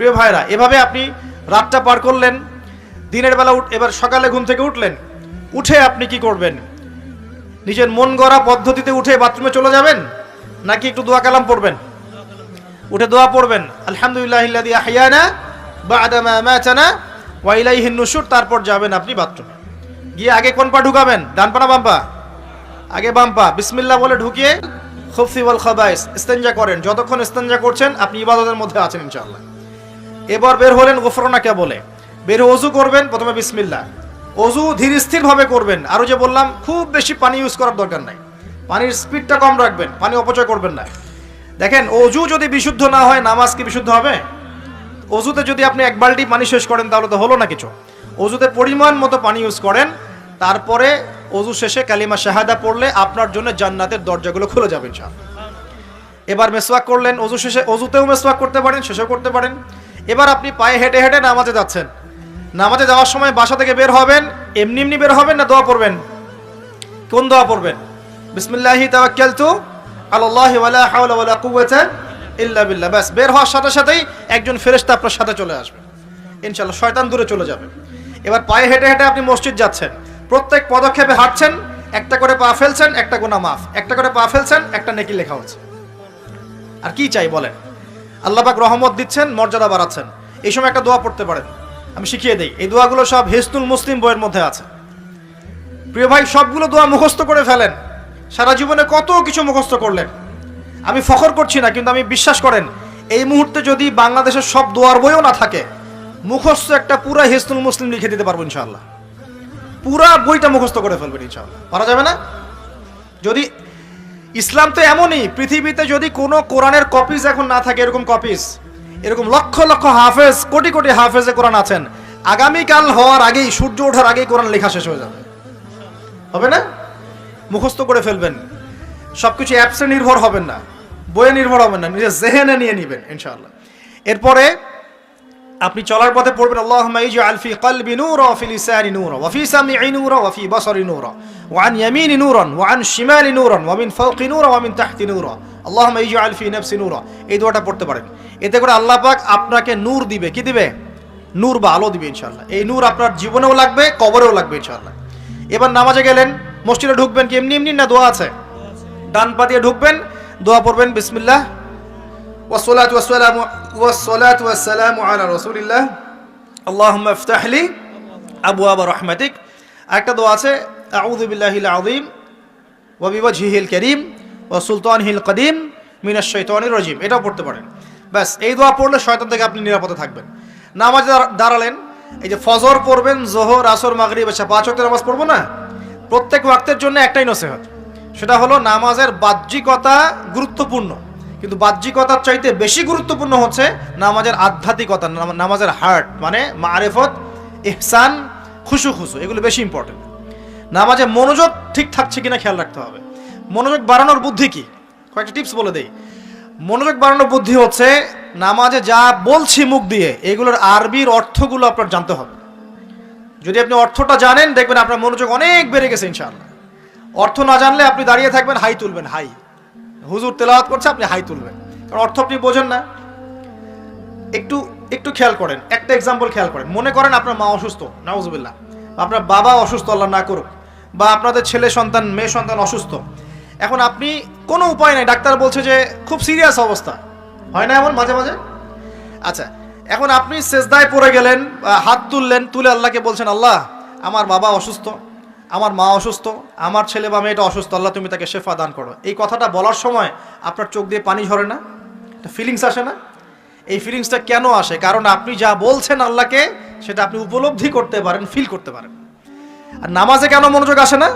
প্রিয় ভাইরা, এভাবে আপনি রাতটা পার করলেন, দিনের বেলা উঠ এবার সকালে ঘুম থেকে উঠলেন, উঠে আপনি কি করবেন? নিজের মন গড়া পদ্ধতিতে উঠে বাথরুমে চলে যাবেন, নাকি একটু দোয়া কালাম পড়বেন? উঠে দোয়া পড়বেন, আলহামদুলিল্লাহ ইল্লাযী আহইয়ানা বা'দা মা আমাতানা ওয়া ইলাইহিন নুশুর তারপর যাবেন আপনি বাথরুমে। গিয়ে আগে কোন পা ঢুকাবেন? ডান পা না বাম পা? আগে বাম পা। বিসমিল্লাহ বলে ঢুকিয়ে খুফসি ওয়াল খাবাইস, ইস্তেনজা করেন। যতক্ষণ ইস্তেনজা করছেন, আপনি ইবাদতের মধ্যে আছেন ইনশাআল্লাহ। এবার বের হলেন গোফরনাকে বলে? বের অজু করবেন, প্রথমে বিসমিল্লাহ। অজু ধীর স্থির ভাবে করবেন। আরও যে বললাম, খুব বেশি পানি ইউজ করার দরকার নাই। পানির স্পিডটা কম রাখবেন, পানি অপচয় করবেন না। দেখেন, অজু যদি বিশুদ্ধ না হয়, নামাজ কি বিশুদ্ধ হবে? অজুতে যদি আপনি এক বালতি পানি শেষ করেন, তাহলে তো হলো না কিছু। অজুতে পরিমাণ মতো পানি ইউজ করেন, তারপরে অজু শেষে কালিমা শাহাদা পড়লে আপনার জন্য জান্নাতের দরজাগুলো খুলে যাবে, ইনশাআল্লাহ। এবার মেসওয়াক করলেন, অজু শেষে অজুতেও মেসওয়াক করতে পারেন, শেষেও করতে পারেন। এবার আপনি পায়ে হেঁটে হেঁটে নামাজে যাচ্ছেন। নামাজে যাওয়ার সময় বাসা থেকে বের হবেন, এমনি এমনি বের হবেন না দোয়া পড়বেন? কোন দোয়া পড়বেন? বিসমিল্লাহি তাওয়াক্কালতু আলাল্লাহি ওয়ালা হাওলা ওয়ালা কুওয়াতা ইল্লা বিল্লাহ। ব্যাস, বের হওয়ার সাথে সাথেই একজন ফেরেশতা আপনার সাথে চলে আসবে। ইনশাআল্লাহ, শয়তান দূরে চলে যাবে। এবার পায়ে হেঁটে হেঁটে আপনি মসজিদ যাচ্ছেন। প্রত্যেক পদক্ষেপে হাঁটছেন, একটা করে পা ফেলছেন, একটা গোনা মাফ। একটা করে পা ফেলছেন, একটা নেকি লেখা হচ্ছে। আর কি চাই বলেন? আল্লাহ পাক রহমত দিচ্ছেন, মর্যাদা বাড়াচ্ছেন। এই সময় একটা দোয়া পড়তে পারেন। আমি শিখিয়ে দিই, এই দোয়াগুলো সব হিস্তুল মুসলিম বইয়ের মধ্যে আছে। প্রিয় ভাই, সবগুলো দোয়া মুখস্থ করে ফেলেন। সারা জীবনে কত কিছু মুখস্থ করলেন। আমি ফখর করছি না, কিন্তু আমি বিশ্বাস করেন, এই মুহূর্তে যদি বাংলাদেশের সব দোয়ার বইও না থাকে, মুখস্থ একটা পুরা হিস্তুল মুসলিম লিখে দিতে পারব ইনশাআল্লাহ। পুরা বইটা মুখস্থ করে ফেলবেন ইনশাল্লাহ পারা যাবে না? যদি ইসলাম তো এমনই, পৃথিবীতে যদি কোনো কোরআনের কপিজ এখন না থাকে, এরকম কপিজ এরকম লক্ষ লক্ষ হাফেজ, কোটি কোটি হাফেজে কোরআন আছেন, আগামীকাল হওয়ার আগেই, সূর্য ওঠার আগেই কোরআন লেখা শেষ হয়ে যাবে। হবে না? মুখস্থ করে ফেলবেন। সবকিছু অ্যাপসে নির্ভর হবেন না, বইয়ে নির্ভর হবেন না, নিজের জেহেনে নিয়ে নেবেন, ইনশাআল্লাহ। এরপরে আপনি চলার পথে পড়বেন আল্লাহ মাইজ আলফি কলবি নূর ফি লিসানি নূর ওয়াফি সামিঈ নূর ওয়াফি বসরি নূর ওয়ান ইয়ামিনি নূরন ওয়ান শিমালি নূরন ওয়া মিন ফাওকি নূর ওয়া মিন তাহতি নূর। আল্লাহ মাইজ আলফি নফসি নূর। এই দোয়াটা পড়তে পারেন। এতে করে আল্লাহ পাক আপনাকে নূর দিবে। কি দিবে? নূর বা আলো দিবে ইনশাআল্লাহ। এই নূর আপনার জীবনেও লাগবে, কবরেও লাগবে ইনশাআল্লাহ। এবার নামাজে গেলেন, মসজিদে ঢুকবেন কি? এমনি এমনি না দোয়া আছে? ডান পা দিয়ে ঢুকবেন, দোয়া পড়বেন, বিসমিল্লাহ। ওয়াসসালাতু ওয়াসসালামু والصلاة والسلام على رسول الله اللهم افتح لي أبواب رحمتك একটা দোয়া আছে أعوذ بالله العظيم وبوجهه الكريم وسلطانه القديم من الشيطان الرجيم এটাও পড়তে পারেন ব্যাস এই দোয়া পড়লে শয়তান থেকে আপনি নিরাপদে থাকবেন নামাজে দাঁড়া- দাঁড়ালেন এই যে ফজর পড়বেন জোহর আসর মাগরিব এসে পাঁচ ওয়াক্তের নামাজ পড়বো না প্রত্যেক ওয়াক্তের জন্য একটাই নসিহত সেটা হলো নামাজের বাহ্যিকতা গুরুত্বপূর্ণ কিন্তু বাহ্যিকতার চাইতে বেশি গুরুত্বপূর্ণ হচ্ছে নামাজের আধ্যাত্মিকতা, নামা- নামাজের হার্ট মানে মারেফত, ইহসান খুশু খুশু এগুলো বেশি ইম্পর্টেন্ট নামাজে মনোযোগ ঠিক থাকছে কিনা খেয়াল রাখতে হবে। মনোযোগ বাড়ানোর বুদ্ধি কি? কয়েকটা টিপস বলে দেই। মনোযোগ বাড়ানোর বুদ্ধি হচ্ছে নামাজে যা বলছি মুখ দিয়ে, এগুলোর আরবির অর্থগুলো আপনার জানতে হবে। যদি আপনি অর্থটা জানেন, দেখবেন আপনার মনোযোগ অনেক বেড়ে গেছে, ইনশাআল্লাহ। অর্থ না জানলে আপনি দাঁড়িয়ে থাকবেন, হাই তুলবেন, হাই। হুজুর তেলাওয়াত করছে, আপনি হাই তুলবেন। কারণ অর্থ আপনি বোঝেন না। একটু একটু খেয়াল করেন, একটা এক্সাম্পল খেয়াল করেন। মনে করেন আপনার মা অসুস্থ, নাউজুবিল্লাহ। আপনার বাবা অসুস্থ, আল্লাহ না করুক। বা আপনাদের ছেলে সন্তান, মেয়ে সন্তান অসুস্থ। এখন আপনি কোনো উপায় নাই, ডাক্তার বলছে যে খুব সিরিয়াস অবস্থা। হয় না এমন মাঝে মাঝে? আচ্ছা এখন আপনি সেজদায় পড়ে গেলেন হাত তুললেন, তুলে আল্লাহকে বলছেন, আল্লাহ, আমার বাবা অসুস্থ। আমার মা অসুস্থ, আমার ছেলে বা মেয়েটা অসুস্থ, আল্লাহ তুমি তাকে শেফা দান করো। এই কথাটা বলার সময় আপনার চোখ দিয়ে পানি ঝরে না? ফিলিংস আসে না? এই ফিলিংসটা কেন আসে? কারণ আপনি যা বলছেন আল্লাহকে, সেটা আপনি উপলব্ধি করতে পারেন ফিল করতে পারেন। আর নামাজে কেন মনোযোগ আসে না?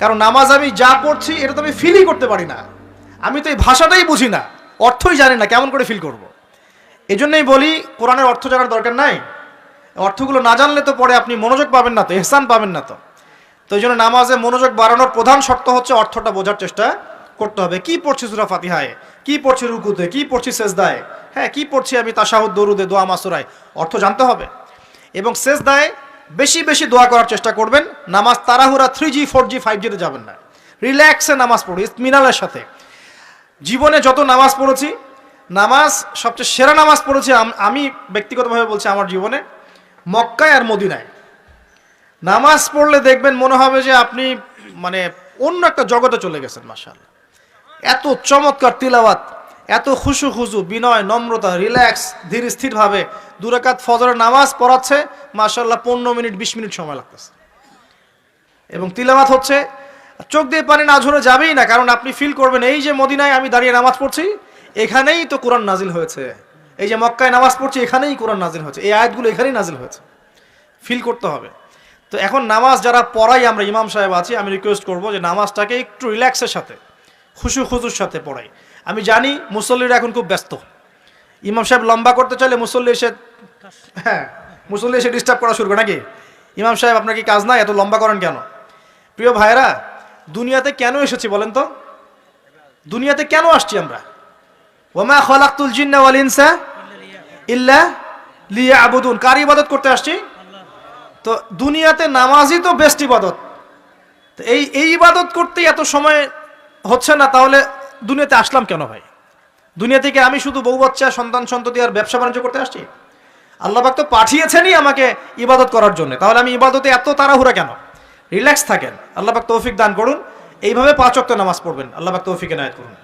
কারণ নামাজ আমি যা পড়ছি, এটা তো আমি ফিলই করতে পারি না। আমি তো এই ভাষাটাই বুঝি না, অর্থই জানি না, কেমন করে ফিল করব। এই জন্যই বলি, কোরআনের অর্থ জানার দরকার নাই। অর্থগুলো না জানলে তো পরে আপনি মনোযোগ পাবেন না তো, এহসান পাবেন না তো। তো এই জন্য নামাজে মনোযোগ বাড়ানোর প্রধান শর্ত হচ্ছে অর্থটা বোঝার চেষ্টা করতে হবে। কি পড়ছি সুরা ফাতিহায়? কি পড়ছি রুকুতে? কি পড়ছি সেজদায়? হ্যাঁ কি পড়ছি আমি তাসাহুদ দরুদে, দোয়া, মাসুরায়? অর্থ জানতে হবে। এবং সেজদায় বেশি বেশি দোয়া করার চেষ্টা করবেন। নামাজ তাড়াহুড়া three G four G five জিতে যাবেন না। রিল্যাক্সে নামাজ পড়ি ইতমিনালের সাথে। জীবনে যত নামাজ পড়েছি, নামাজ, সবচেয়ে সেরা নামাজ পড়েছি আমি ব্যক্তিগতভাবে বলছি আমার জীবনে, মক্কায় আর মদিনায়। নামাজ পড়লে দেখবেন মনে হবে যে আপনি মানে অন্য একটা জগতে চলে গেছেন মাসাল এত চমৎকার তিলাওয়াত, এত খুশু খুশু বিনয়, নম্রতা, রিল্যাক্স, ধীর স্থিরভাবে দুরাকাত ফজরের নামাজ পড়াচ্ছে মাসাল্লাহ পনেরো মিনিট, বিশ মিনিট সময় লাগতেছে। এবং তিলাওয়াত হচ্ছে, চোখ দিয়ে পানি না ঝরে যাবেই না, কারণ আপনি ফিল করবেন, এই যে মদিনায় আমি দাঁড়িয়ে নামাজ পড়ছি, এখানেই তো কোরআন নাজিল হয়েছে। এই যে মক্কায় নামাজ পড়ছি, এখানেই কোরআন নাজিল হয়েছে। এই আয়াতগুলো এখানেই নাজিল হয়েছে। ফিল করতে হবে। তো এখন নামাজ যারা পড়াই আমরা ইমাম সাহেব আছি, আমি রিকোয়েস্ট করব যে নামাজটাকে একটু রিল্যাক্সের সাথে, খুশু খুজুর সাথে পড়াই। আমি জানি মুসল্লিরা এখন খুব ব্যস্ত। ইমাম সাহেব লম্বা করতে চাইলে মুসল্লি এসে হ্যাঁ মুসল্লি এসে ডিস্টার্ব করা শুরু করে নাকি? ইমাম সাহেব, আপনার কি কাজ নাই? এত লম্বা করেন কেন? প্রিয় ভাইরা দুনিয়াতে কেন এসেছি বলেন তো? দুনিয়াতে কেন আসছি আমরা? ওমা খলাকুল জিন্না ইল্লা লিয়া আবুদুন কার ইবাদত করতে আসছি? তো দুনিয়াতে নামাজই তো বেস্ট ইবাদত। এই এই ইবাদত করতে এত সময় হচ্ছে না, তাহলে দুনিয়াতে আসলাম কেন ভাই? দুনিয়া থেকে আমি শুধু বউ বাচ্চা, সন্তান সন্ততি আর ব্যবসা বাণিজ্য করতে আসছি? আল্লাহ পাক তো পাঠিয়েছেনই আমাকে ইবাদত করার জন্য। তাহলে আমি ইবাদতে এত তাড়াহুড়া কেন? রিল্যাক্স থাকেন। আল্লাহ পাক তৌফিক দান করুন। এইভাবে পাঁচ ওয়াক্ত নামাজ পড়বেন। আল্লাহ পাক তৌফিক এনায়েত করুন।